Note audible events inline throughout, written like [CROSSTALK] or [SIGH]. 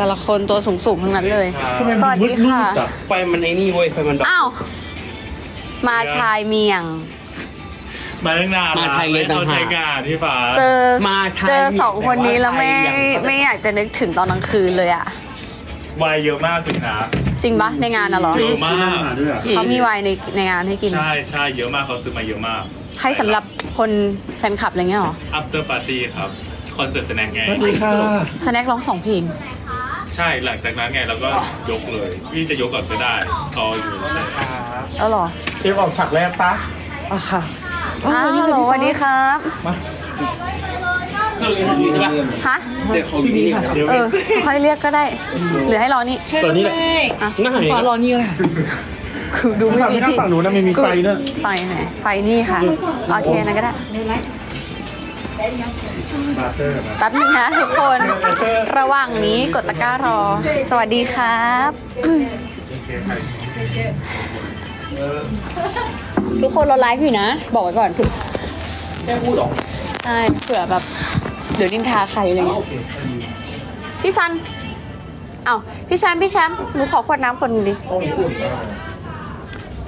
แต่ละคนตัวสูงๆทั้งนั้นเลย ทำไมสมัวันสมืดีดมืค่ะดอะไฟมันไอ้นี่เว้ยไฟมันดับอ้าว มาชายเมียง มาตั้งนานมาใช้เงินต่างหาก เขาใช้งานพี่ฟ้าเจอมาชายเจอเมียงสองคนนี้แล้วไม่แต่ว่าชายเมียง ไม่อยากจะนึกถึงตอนกลางคืนเลยอะวายเยอะมากถึงนะ จริงปะในงานน่ะเหรอเยอะมากเขามีไวน์ในในงานให้กิน ใช่ใช่เยอะมากเขาซื้อมาเยอะมากให้สำหรับคนแฟนคลับอะไรเงี้ยเหรอ after party ครับคอนเสิร์ตแสดงไงสวัสดีค่ะ สแน็คร้องสองเพลง ใช่หลังจากนั้นไงเราก็ยกเลยพี่จะยกก่อนก็ได้เขาอยู่เลยแล้วเหรอเตรียมออกฉากแรกปะอะค่ะอ้าวฮัลโหลสวัสดีครับเครื่องนี้ใช่ปะฮะเดี๋ยวเขาอยู่นี่ครับเดี๋ยวเออค่อยเรียกก็ได้ หรือให้รอนี่ตัวนี้แหละน่าขอรอนี่เลยคือดูไม่มีที่ฝั่งนู้นนะไม่มีไฟด้วยไฟไหนไฟนี่ค่ะโอเคนะก็ได้ แป๊บนึงนะทุกคน ระหว่างนี้กดตะกร้ารอ สวัสดีครับอืมทุกคนเราไลฟ์อยู่นะ บอกไว้ก่อนแค่พูดหรอใช่เผื่อแบบเดี๋ยวนินทาใครอะไรเงี้ยพี่ซัน เอ้าพี่แชมป์พี่แชมป์หนูขอขวดน้ำคนหนึงดิ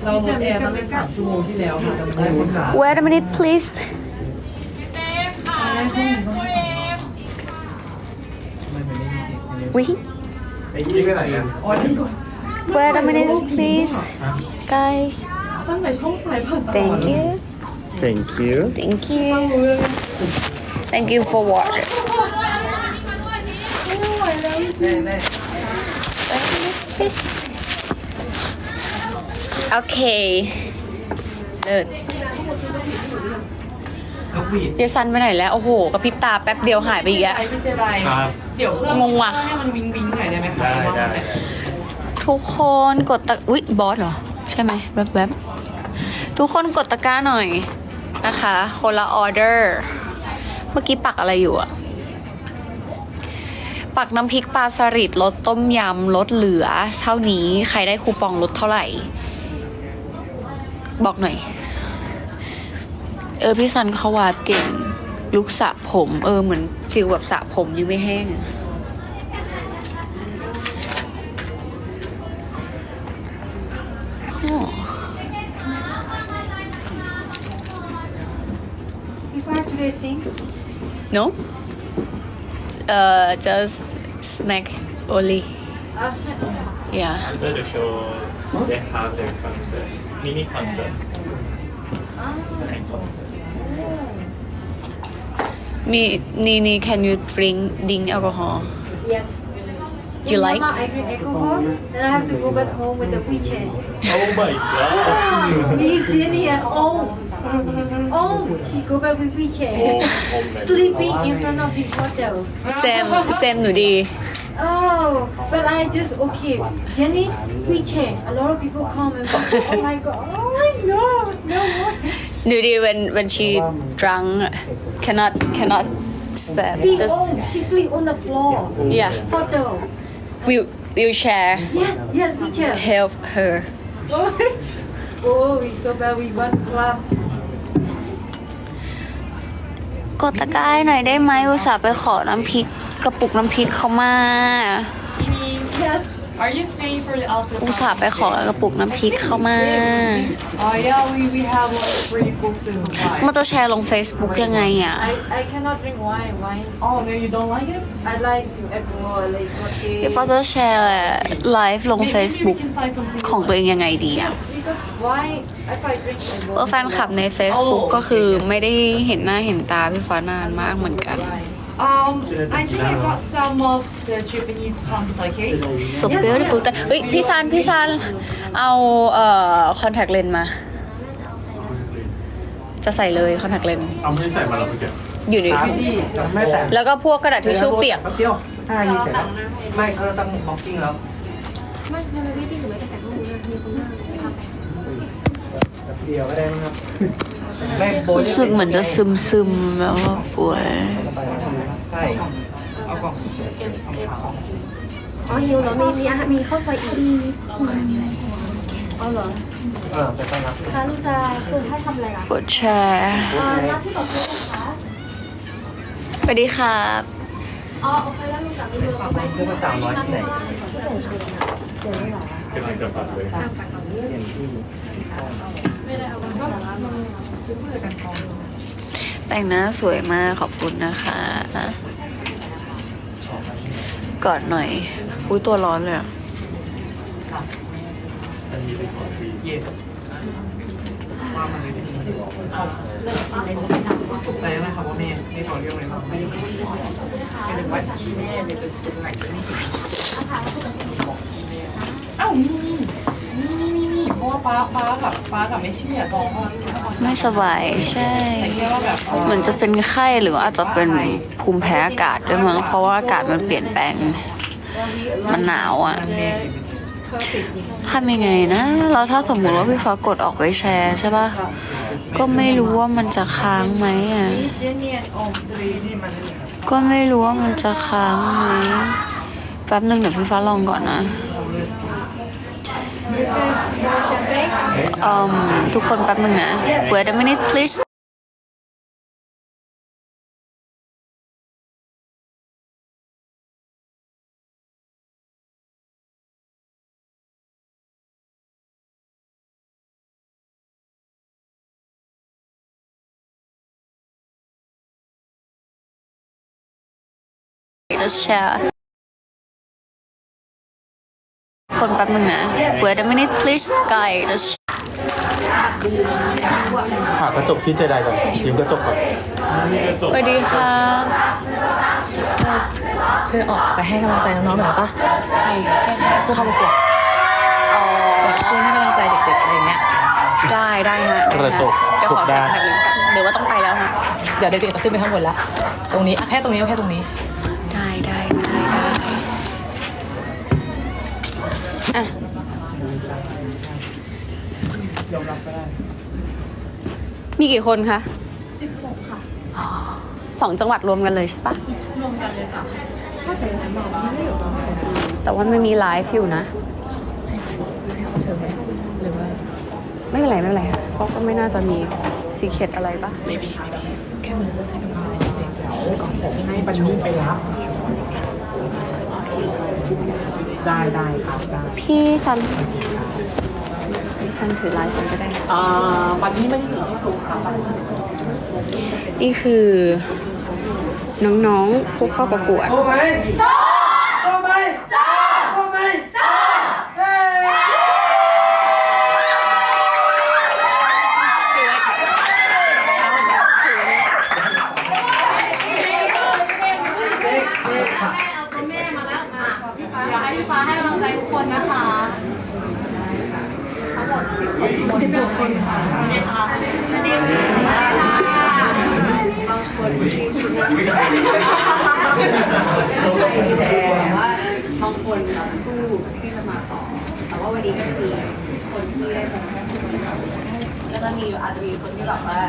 เราลดแอร์ตั้งแต่สามชั่วโมงที่แล้วค่ะจำได้ไหมคะ Wait a minute please วิไอ้ยี่ไปไหนอะอ๋อนี่ก่อน Wait a minute please guys ตั้งแต่ช่องไฟผ่านตลอด thank you thank you thank you thank you for water แม่แม่ please โอ เคเลิศเยซันไปไหนแล้ว โอ้โหกระพริบตาแป๊บเดียวหายไปอีกอะไอพี่เจไดครับ เดี๋ยวเพิ่มงงว่ะ ให้มันวิงวิงหน่อยได้ไหมคะได้ได้ทุกคนกดตะอุ๊ยบอสเหรอ ใช่ไหมแวบๆทุกคนกดตะกร้าหน่อยนะคะ คนละออเดอร์ เมื่อกี้ปักอะไรอยู่อะปักน้ำพริกปลาสลิดลดต้มยำลดเหลือ เท่านี้ใครได้คูปองลดเท่าไหร่ บอกหน่อย เออพี่ซันเขาวาดเก่ง ลุกสระผม เออเหมือนฟิลแบบสระผมยังไม่แห้งอะอ๋อ Before dressing, No? Uh, just snack only. uh, snap. Yeah. After the show they have their concert mini concert snack concert Me, Nini, can you drink drink alcohol? Yes. You In like? Myanmar, I drink alcohol, then I have to go back home with a wheelchair. oh my god [LAUGHS] Me, Jenny, and Oh. Oh, she go back with wheelchair. Sleeping in front of the hotel. Same, same หนูดี Oh, but I just okay. Jenny, wheelchair. A lot of people come and oh my god. Oh my god. No more. หนูดี when when she drunk cannot cannot stand Big just oh, she sleep on the floor. yeah Hotel. wheel wheelchair Yes, yes, wheelchair. help her oh, we so bad. We want club. กดตะกร้าให้หน่อยได้ไหมอุตส่าห์ไปขอน้ำพริกกระปุกน้ำพริกเขามา อุตส่าห์ไปขอกระปุกน้ำพริกเขามา Oh yeah we we have like free books and supplies มันจะแชร์ลง Facebook ยังไงอะ I, I cannot drink wine. Wine. Oh no you don't like it I like alcohol, like coffee. พี่ฟ้าจะแชร์ไลฟ์ลง Maybe- maybe we Facebook can find something ของตัวเองยังไงดีอะ Because wine, if I drink, I เออแฟนคลับใน Facebook ก็คือไม่ได้เห็นหน้าเห็นตาพี่ฟ้านานมากเหมือนกัน Um I think I got some of the Japanese kamsake so beautiful แต่เฮ้ยพี่ซันพี่ซันเอาเอ่อคอนแทคเลนมา จะใส่เลยคอนแทคเลนเอาไม่ได้ใส่มาแล้วเมื่อกี้อยู่ในถุงไม่แต่แล้วก็พวกกระดาษทิชชู่เปียก เที่ยวห้ายี่สิบแล้วไม่เขาต้องบล็อกกิ้งแล้วเดียวก็ได้มั้งครับไม่โบรู้สึกเหมือนจะซึมซึมๆแบบว่าป่วย ใช่เอากล่องอ๋อหิวเหรอมีมีอาหารมีข้าวซอยอีกอ๋อเหรอเออใส่ไปครับคะลูกจะคุณให้ทำอะไรล่ะกดแชร์เอ่อน้ำที่บอกซื้อนะคะ สวัสดีครับอ๋อโอเคแล้วลูกกับมีมือไปเพื่อมาสามร้อยที่ไหนกำลังจะปัดเลยเปลี่ยนที่แต่งหน้าสวยมากขอบคุณนะคะ กอดหน่อย อุ้ยตัวร้อนเลยอะอันนี้เป็นของฟรีเย็นว่ามันเลยที่มันบอกตกใจนะครับว่าแม่ไม่ขอเรื่องอะไรบ้างไม่ได้ไม่ได้ว่าที่แม่เลยเป็นเป็นไหนจะนี่เอ้า มีเพราะว่าป้าป้ากับป้ากับไม่เชื่อตองว่าไม่สบายใช่แต่แค่ว่าแบบเหมือนจะเป็นไข้หรือว่าอาจจะเป็นภูมิแพ้อากาศด้วยมั้งเพราะว่าอากาศมันเปลี่ยนแปลง มันหนาวอะแม่ทำยังไงนะแล้วถ้าสมมุติว่าพี่ฟ้ากดออกไปแชร์ใช่ปะก็ไม่รู้ว่ามันจะค้างไหมอะเจนเนี่ยอมตรีนี่มันนี่ครับก็ไม่รู้ว่ามันจะค้างไหมแป๊บนึงเดี๋ยวพี่ฟ้าลองก่อนนะ อืมทุกคนแป๊บนึงนะ wait a minute please just share คนแป๊บนึงนะ wait a minute please guys just หากระจกที่เจไดก่อนยืมกระจกก่อนนี่กระจสกวัสดีค่ะเชื่อออกไปให้กำลังใจน้องๆหน่อยปะใครให้ใครผู้เข้าประกวดอ๋อคุณให้กำลังใจเด็กๆอะไรอย่างเงี้ยได้ได้ฮะกระจกเดี๋ยวทุขกอแค่ด้านแบบนึงเดี๋ยวว่าต้องไปแล้วฮะเดี๋ยวเด็กๆจะขึ้นไปข้างบนละตรงนี้อะแค่ตรงนี้เอาแค่ตรงนี้ ได้ได้ ได้ได้อะมีกี่คนคะสิบหกค่ะสองจังหวัดรวมกันเลยใช่ปะรวมกันเลยค่ะแต่ว่ามันมีไลฟ์อยู่นะเชิญไหมหรือว่าไม่เป็นไรไม่เป็นไรค่ะเพราะก็ไม่น่าจะมีซีเคตอะไรปะไม่มีไม่มีแค่มือให้กำลังใจเด็กๆก่อนผมให้บรรลุไปรับ ได้ได้ครับได้พี่ซันพี่ซันถือไลฟ์มันก็ได้นะอ่าวันนี้ไม่ได้ถือให้สูงค่ะวันนี้นี่คือ น้องๆผู้เข้าประกวดโอ้ไหมโอ้ไหมโอ้ไหมเฮ้ย อยากให้พี่ฟ้าให้กำลังใจทุกคนนะคะ ทั้งหมดสิบกว่าคนค่ะแต่ว่าบางคนแบบสู้ที่จะมาต่อ แต่ว่าวันนี้ก็จะมี คนที่ได้เป็นแค่คนเดียวแล้วก็มีอาจจะมีคนที่แบบว่า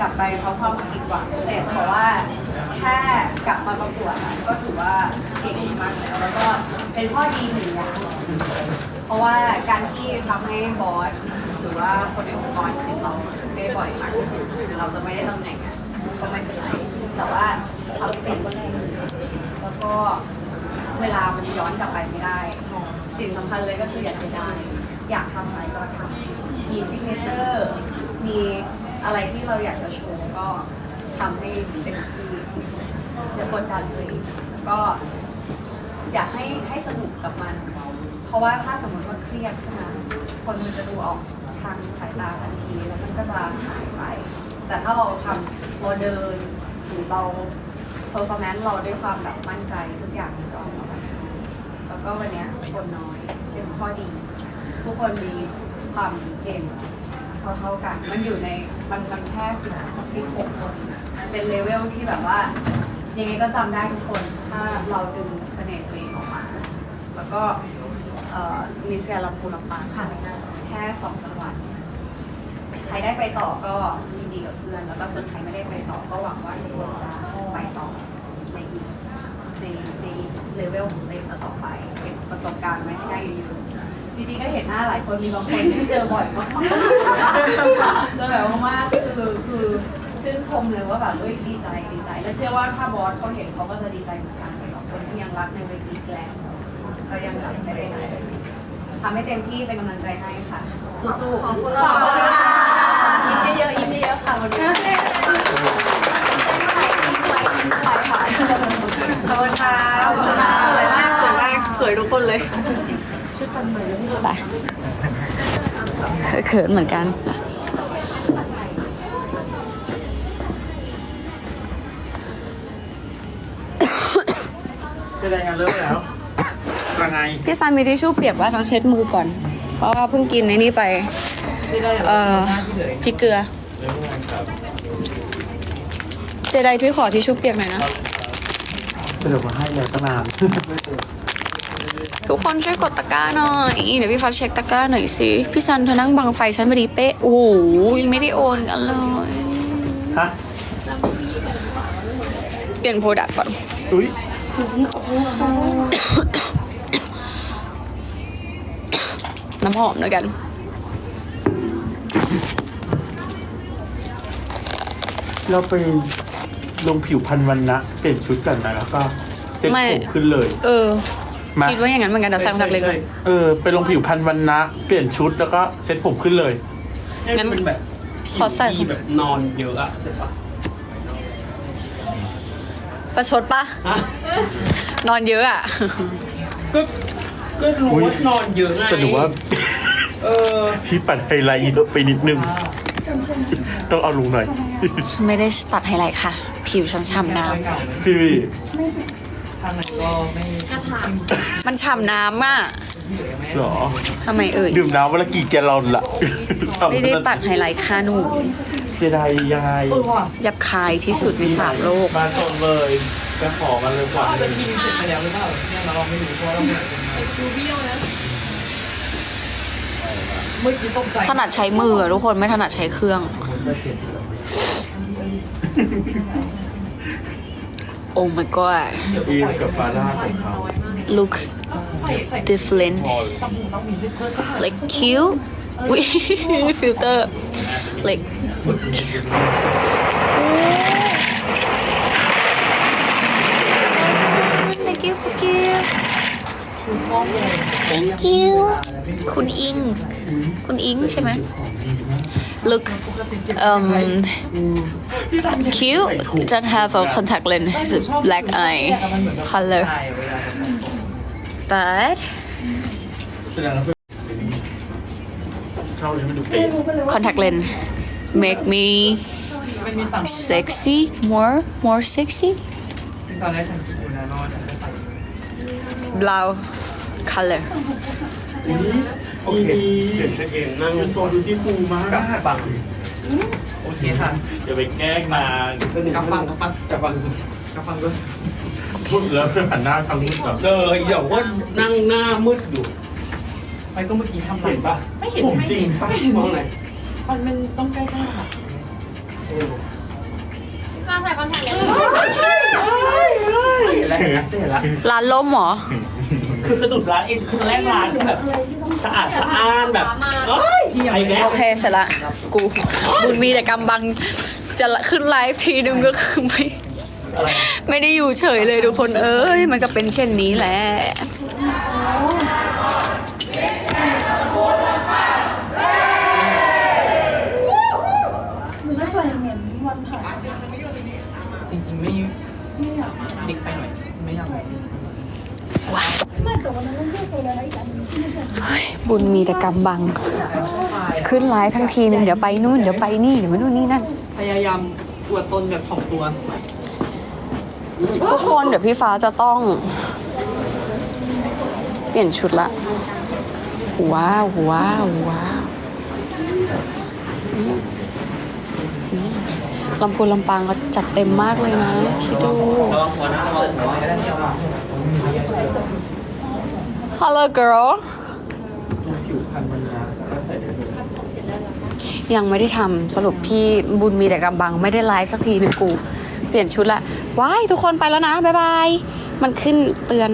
กลับไปเพราะความผิดหวังแต่เพราะว่าแค่กลับมาประกวดอะก็ถือว่าเก่งมากแล้วแล้วก็เป็นข้อดีหนึ่งอย่างเพราะว่าการที่ทำให้บอสหรือว่าคนในองค์กรเห็นเราได้บ่อยมากที่สุดถึงเราจะไม่ได้ตำแหน่งอะก็ไม่เป็นไรแต่ว่าทำเป็นก็ได้แล้วก็เวลามันย้อนกลับไปไม่ได้ สิ่งสำคัญเลยก็คืออยากจะได้อยากทำอะไรก็ทำมีซิกเนเจอร์มีอะไรที่เราอยากจะโชว์ก็ทำให้เต็มที่อย่ากดดันตัวเล้วก็ อยากให้ให้สนุกกับมัน เพราะว่าถ้าสมมติว่าเครียดใช่ไหมคนมันจะดูออกทางสายตาทันทีแล้วมันก็จะหายไป แต่ถ้าเราทำเราเดินหรือเราเพอร์ฟอร์แมนซ์เราด้วยความแบบมั่นใจทุกอย่างมันก็ออกมา แล้วก็วันนี้คนน้อยเป็นข้อดี ทุกคนมีความเก่งเท่าๆกัน มันอยู่ในมันมันแค่สิบสิบหกคนเป็นเลเวลที่แบบว่า ยังไงก็จำได้ทุกคน ถ้าเราดึงเสน่ห์ตัวเองออกมา แล้วก็เอ่อมีเซียลำพูนลำปางแค่สองจังหวัด ใครได้ไปต่อก็ยินดีกับเพื่อน แล้วก็ส่วนใครไม่ได้ไปต่อก็หวังว่าทุกคนจะไปต่อในอีกในในเลเวลของ ตัวเองต่อไปเก็บประสบการณ์ไว้ให้ได้เยอะๆจริงๆก็เห็นหน้าหลายคนมีบางคนที่เจอบ่อยมากเจอแบบว่าคือคือชื่นชมเลยว่าแบบเฮ้ยดีใจดีใจ และเชื่อว่าถ้าบอสเขาเห็นเขาก็จะดีใจเหมือนกันสำหรับคนที่ยังรักในเวทีแกลนเขายังแบบไม่ได้ไหนทำให้เต็มที่เป็นกำลังใจให้ค่ะ สู้ๆขอบคุณค่ะยิ้มเยอะๆยิ้มเยอะๆค่ะวันนี้ยิ้มไว้ยิ้มไว้ค่ะขอบคุณค่ะสวยมากสวยมากสว ยทุกคนเลยตายเขินเหมือนกันเจไดงานเริ่มแล้วยังไงพี่ซันมีทิชชู่เปียกว่าต้องเช็ดมือก่อน เพราะว่าเพิ่งกินในนี้ไป เอ่อพริกเกลือ เจไดพี่ขอทิชชู่เปียกหน่อยนะสรุปมาให้เลยตั้งนาน ทุกคนช่วยกดตะกร้าหน่อย เดี๋ยวพี่ฟ้าเช็คตะกร้าหน่อยสิ พี่ซันเธอนั่งบังไฟฉันพอดีเป๊ะ โอ้โหยังไม่ได้โอนกันเลย ฮะเปลี่ยนโปรดักต์ก่อน อุ้ยน้ำหอมด้วยกัน เราไปลงผิวพันวันนะ เปลี่ยนชุดกันนะแล้วก็เซ็ตไม่ ผมขึ้นเลย เออ มาคิดว่าอย่างนั้นเหมือนกันเดี๋ยวสั่งดักเลยเลยเออไปลงผิวพันวันนะเปลี่ยนชุดแล้วก็เซ็ตผมขึ้นเลย งั้นเป็นแบบขอใส่ ที่แบบนอนเยอะอะเสร็จปะประชดปะฮะนอนเยอะอะ ก็ก็รู้ว่านอนเยอะไงแต่หนูว่า เออพี่ปัดไฮไลท์เยอะไปนิดนึง ต้องเอาลงหน่อย ไม่ได้ปัดไฮไลท์ค่ะ ผิวฉันฉ่ำน้เก่าเลยพี่ทางนั้นก็ไม่ำมันฉ่ำน้ำอะหรอ ทำไมเอ่ย ดื่มน้ำวันละกี่แกลลอนละไม่ได้ปัดไฮไลท์ค่ะหนูเจไดยังไงเออว่ะยับคายที่สุดในสามโลก มาสดเลยจะขอกันเลยก่อนจะกินเสร็จไปแล้วหรือเปล่าเนี่ยเราลองไม่รู้เพราะว่าเราไม่ดูวิดีโอนะเมื่อกี้ตกใจถนัดใช้มืออะทุกคนไม่ถนัดใช้เครื่อง โอ้ my god อีมกับฟาร่าของเขา look different like cute [LAUGHS] วิ filter like thank you for gift thank you คุณอิง คุณอิงใช่ไหม look um, cute Don't have a contact lens it's black eye color. But contact lens make me sexy more more sexy. Blue color. โอเคเดี๋ยวฉันเองนั่งยูโซดูที่ฟูมาก กับฟังโอเคค่ะอย่าไปแกล้งนางกับฟังกับฟังกับฟังกับฟังด้วยพูดแล้วเพื่อนหันหน้าทางนู้นก่อนเออเดี๋ยวว่านั่งหน้ามืดอยู่ไปก็เมื่อกี้ทำหลัเห็งนปะไม่เห็นผมจริงปะมองไหนมันมันต้องใกล้ๆค่ะมาใส่คอนแทคเลนส์เห็นแล้วเห็นแล้วเห็นแล้วร้านล่มเหรอ คือสะดุดร้านเองคือตอนแรกร้านคือแบบสะอาดสะอ้านแบบเอ้ยไอ้แบ๊โอเคเสร็จละ กูบุญมีแต่กำบัง จะขึ้นไลฟ์ทีนึงก็คือไม่อะไรไม่ได้อยู่เฉยเลยทุกคนเอ้ย มันก็เป็นเช่นนี้แหละ จริงๆไม่ดิกไปหน่อย ไม่อยาก บุญมีแต่กำบัง ขึ้นไลฟ์ทั้งทีนึงเดี๋ยวไปนู่นเดี๋ยวไปนี่เดี๋ยวไปนู่นนี่นั่นพยายามอวดตนแบบของตัว ทุกคนเดี๋ยวพี่ฟ้าจะต้อง เปลี่ยนชุดละ ว้าวว้าวว้าวนี่นี่ลำพูนลำปางก็จัดเต็มมากเลยนะคิดดูระวังหัวนะระวังหัว Hello girl ผิว พันวันนะก็ใส่ได้เลยยังไม่ได้ทำสรุปพี่บุญมีแต่กำบัง ไม่ได้ไลฟ์สักทีหนึ่งกู เปลี่ยนชุดละว้ายทุกคนไปแล้วนะ บ๊ายบาย มันขึ้นเตือน